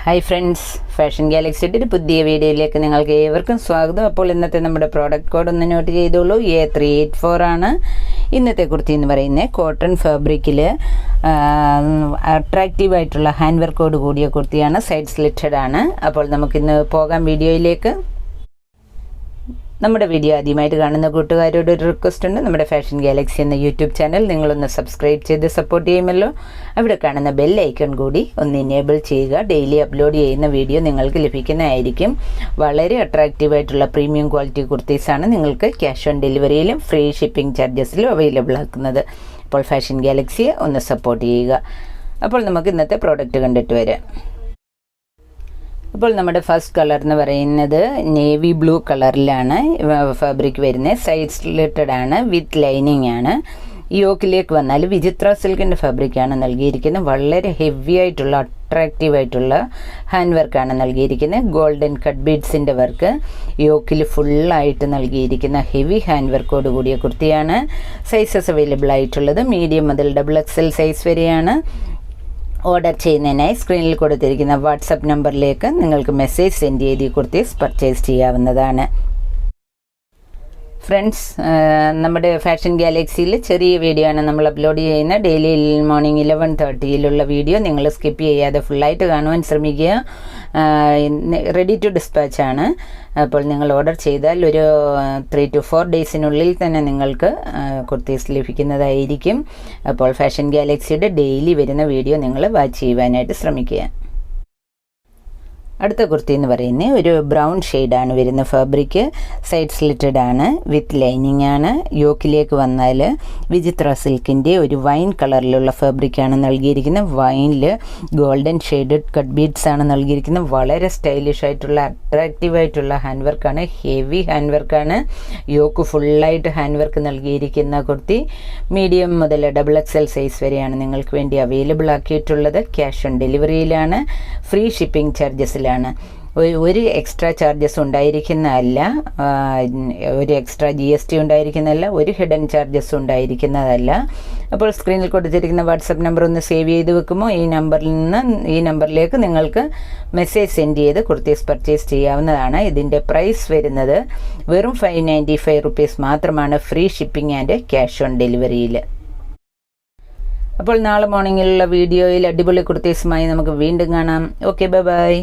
Hi friends fashion ഗാലക്സിയുടെ ഒരു പുതിയ വീഡിയോയിലേക്ക് നിങ്ങൾക്ക് ഏവർക്കും സ്വാഗതം. അപ്പോൾ ഇന്നത്തെ നമ്മുടെ പ്രോഡക്റ്റ് കോഡ് ഒന്ന് നോട്ട് ചെയ്തോളൂ. എ ത്രീ എയ്റ്റ് ഫോർ ആണ്. ഇന്നത്തെ കുർത്തി എന്ന് പറയുന്നത് കോട്ടൺ ഫാബ്രിക്കിൽ അട്രാക്റ്റീവ് ആയിട്ടുള്ള ഹാൻഡ് വർക്കോട് കൂടിയ കുർത്തിയാണ്. സൈഡ് സ്ലിറ്റഡ് ആണ്. അപ്പോൾ നമുക്കിന്ന് പോകാം വീഡിയോയിലേക്ക്. നമ്മുടെ വീഡിയോ ആദ്യമായിട്ട് കാണുന്ന കൂട്ടുകാരോട് ഒരു റിക്വസ്റ്റ് ഉണ്ട്. നമ്മുടെ ഫാഷൻ ഗാലക്സി എന്ന യൂട്യൂബ് ചാനൽ നിങ്ങളൊന്ന് സബ്സ്ക്രൈബ് ചെയ്ത് സപ്പോർട്ട് ചെയ്യുമല്ലോ. അവിടെ കാണുന്ന ബെൽ ഐക്കൺ കൂടി ഒന്ന് എനേബിൾ ചെയ്യുക. ഡെയിലി അപ്ലോഡ് ചെയ്യുന്ന വീഡിയോ നിങ്ങൾക്ക് ലഭിക്കുന്നതായിരിക്കും. വളരെ അട്രാക്റ്റീവ് ആയിട്ടുള്ള പ്രീമിയം ക്വാളിറ്റി കുർത്തീസാണ് നിങ്ങൾക്ക് ക്യാഷ് ഓൺ ഡെലിവറിയിലും ഫ്രീ ഷിപ്പിംഗ് ചാർജസിലും അവൈലബിൾ ആക്കുന്നത്. അപ്പോൾ ഫാഷൻ ഗാലക്സിയെ ഒന്ന് സപ്പോർട്ട് ചെയ്യുക. അപ്പോൾ നമുക്ക് ഇന്നത്തെ പ്രോഡക്റ്റ് കണ്ടിട്ട് വരാം. അപ്പോൾ നമ്മുടെ ഫസ്റ്റ് കളർ എന്ന് പറയുന്നത് നേവി ബ്ലൂ കളറിലാണ് ഫാബ്രിക് വരുന്നത്. സൈഡ് സ്ലിറ്റഡ് ആണ് വിത്ത് ലൈനിങ് ആണ്. യോക്കിലേക്ക് വന്നാൽ വിചിത്ര സിൽക്കിന്റെ ഫാബ്രിക്കാണ് നൽകിയിരിക്കുന്നത്. വളരെ ഹെവി ആയിട്ടുള്ള അട്രാക്റ്റീവ് ആയിട്ടുള്ള ഹാൻഡ് വർക്കാണ് നൽകിയിരിക്കുന്നത്. ഗോൾഡൻ കട്ട് ബീഡ്സിന്റെ വർക്ക് യോക്കിൽ ഫുള്ളായിട്ട് നൽകിയിരിക്കുന്ന ഹെവി ഹാൻഡ് വർക്കോട് കൂടിയ കുർത്തിയാണ്. സൈസസ് അവൈലബിൾ ആയിട്ടുള്ളത്. മീഡിയം മുതൽ ഡബിൾ എക്സ് എൽ സൈസ് വരെയാണ്. ഓർഡർ ചെയ്യുന്നതിനായി സ്ക്രീനിൽ കൊടുത്തിരിക്കുന്ന വാട്സപ്പ് നമ്പറിലേക്ക് നിങ്ങൾക്ക് മെസ്സേജ് സെൻഡ് ചെയ്ത് കുർത്തീസ് പർച്ചേസ് ചെയ്യാവുന്നതാണ്. ഫ്രണ്ട്സ് നമ്മുടെ ഫാഷൻ ഗാലക്സിയിൽ ചെറിയ വീഡിയോ ആണ് നമ്മൾ അപ്ലോഡ് ചെയ്യുന്ന ഡെയിലി മോർണിംഗ് ഇലവൻ തേർട്ടിയിലുള്ള വീഡിയോ നിങ്ങൾ സ്കിപ്പ് ചെയ്യാതെ ഫുള്ളായിട്ട് കാണുവാൻ ശ്രമിക്കുക. റെഡി ടു ഡിസ്പാച്ച് ആണ്. അപ്പോൾ നിങ്ങൾ ഓർഡർ ചെയ്താൽ ഒരു ത്രീ ടു ഫോർ ഡേയ്സിനുള്ളിൽ തന്നെ നിങ്ങൾക്ക് കുർത്തീസ് ലഭിക്കുന്നതായിരിക്കും. അപ്പോൾ ഫാഷൻ ഗാലക്സിയുടെ ഡെയിലി വരുന്ന വീഡിയോ നിങ്ങൾ വാച്ച് ചെയ്യുവാനായിട്ട് ശ്രമിക്കുക. അടുത്ത കുർത്തി എന്ന് പറയുന്നത് ഒരു ബ്രൗൺ ഷെയ്ഡാണ് വരുന്ന ഫാബ്രിക് സൈഡ് സ്ലിറ്റഡ് ആണ് വിത്ത് ലൈനിങ് ആണ്. യോക്കിലേക്ക് വന്നാൽ വിചിത്ര സിൽക്കിന്റെ ഒരു വൈൻ കളറിലുള്ള ഫാബ്രിക്കാണ് നൽകിയിരിക്കുന്നത്. വൈനിൽ ഗോൾഡൻ ഷെയ്ഡഡ് കട്ട് ബീഡ്സ് ആണ് നൽകിയിരിക്കുന്നത്. വളരെ സ്റ്റൈലിഷ് ആയിട്ടുള്ള അട്രാക്റ്റീവ് ആയിട്ടുള്ള ഹാൻഡ് വർക്കാണ് ഹെവി ഹാൻഡ് വർക്കാണ് യോക്ക് ഫുള്ളായിട്ട് ഹാൻഡ് വർക്ക് നൽകിയിരിക്കുന്ന കുർത്തി. മീഡിയം മുതൽ ഡബിൾ എക്സ് എൽ സൈസ് വരെയാണ് നിങ്ങൾക്ക് വേണ്ടി അവൈലബിൾ ആക്കിയിട്ടുള്ളത്. ക്യാഷ് ഓൺ ഡെലിവറിയിലാണ് ഫ്രീ ഷിപ്പിംഗ് ചാർജസിലാണ് ആണ് ഒരു എക്സ്ട്രാ ചാർജസ് ഉണ്ടായിരിക്കുന്നതല്ല ഒരു എക്സ്ട്രാ ജി എസ് ടി ഉണ്ടായിരിക്കുന്നതല്ല ഒരു ഹിഡൻ ചാർജസ് ഉണ്ടായിരിക്കുന്നതല്ല. അപ്പോൾ സ്ക്രീനിൽ കൊടുത്തിരിക്കുന്ന വാട്സപ്പ് നമ്പർ ഒന്ന് സേവ് ചെയ്ത് വെക്കുമ്പോൾ ഈ നമ്പറിൽ നിന്ന് ഈ നമ്പറിലേക്ക് നിങ്ങൾക്ക് മെസ്സേജ് സെൻഡ് ചെയ്ത് കുർത്തീസ് പർച്ചേസ് ചെയ്യാവുന്നതാണ്. ഇതിന്റെ പ്രൈസ് വരുന്നത് വെറും ഫൈവ് നയന്റി ഫൈവ് റുപ്പീസ് മാത്രമാണ് free shipping and cash on ഡെലിവറിയിൽ അപ്പോൾ നാളെ മോർണിംഗിലുള്ള വീഡിയോയിൽ അടിപൊളി കുർത്തീസുമായി നമുക്ക് വീണ്ടും കാണാം. Okay bye bye